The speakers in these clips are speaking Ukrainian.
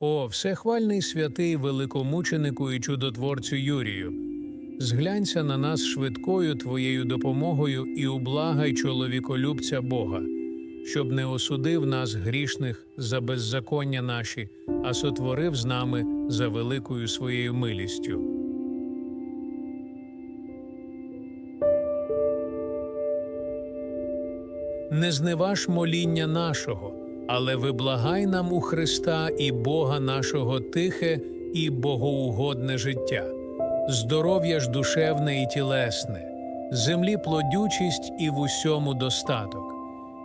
О, всехвальний святий великомученику і чудотворцю Юрію, зглянься на нас швидкою твоєю допомогою і ублагай чоловіколюбця Бога, щоб не осудив нас грішних за беззаконня наші, а сотворив з нами за великою своєю милістю. Не зневаж моління нашого, але виблагай нам у Христа і Бога нашого тихе і богоугодне життя, здоров'я ж душевне і тілесне, землі плодючість і в усьому достаток,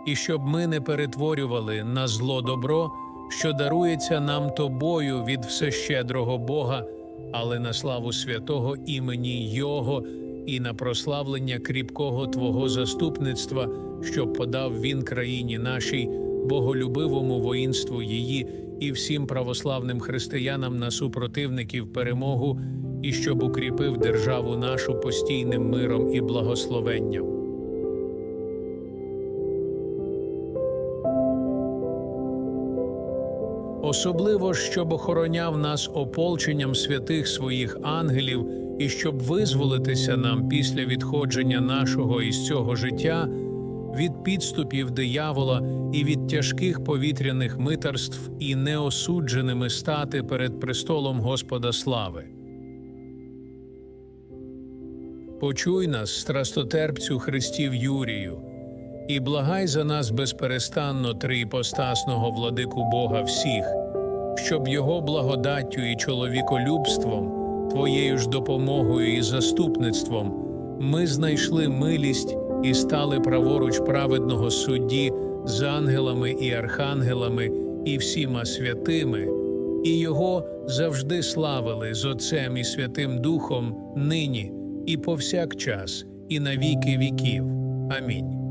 і щоб ми не перетворювали на зло добро, що дарується нам тобою від всещедрого Бога, але на славу святого імені Його і на прославлення кріпкого Твого заступництва, щоб подав він країні нашій, боголюбивому воїнству її і всім православним християнам на супротивників перемогу, і щоб укріпив державу нашу постійним миром і благословенням. Особливо, щоб охороняв нас ополченням святих своїх ангелів, і щоб визволитися нам після відходження нашого із цього життя від підступів диявола і від тяжких повітряних митарств і неосудженими стати перед престолом Господа слави. Почуй нас, страстотерпцю Христів Юрію, і благай за нас безперестанно триіпостасного владику Бога всіх, щоб його благодаттю і чоловіколюбством, твоєю ж допомогою і заступництвом, ми знайшли милість і стали праворуч праведного судді з ангелами і архангелами і всіма святими, і його завжди славили з Отцем і Святим Духом нині і повсякчас, і на віки віків. Амінь.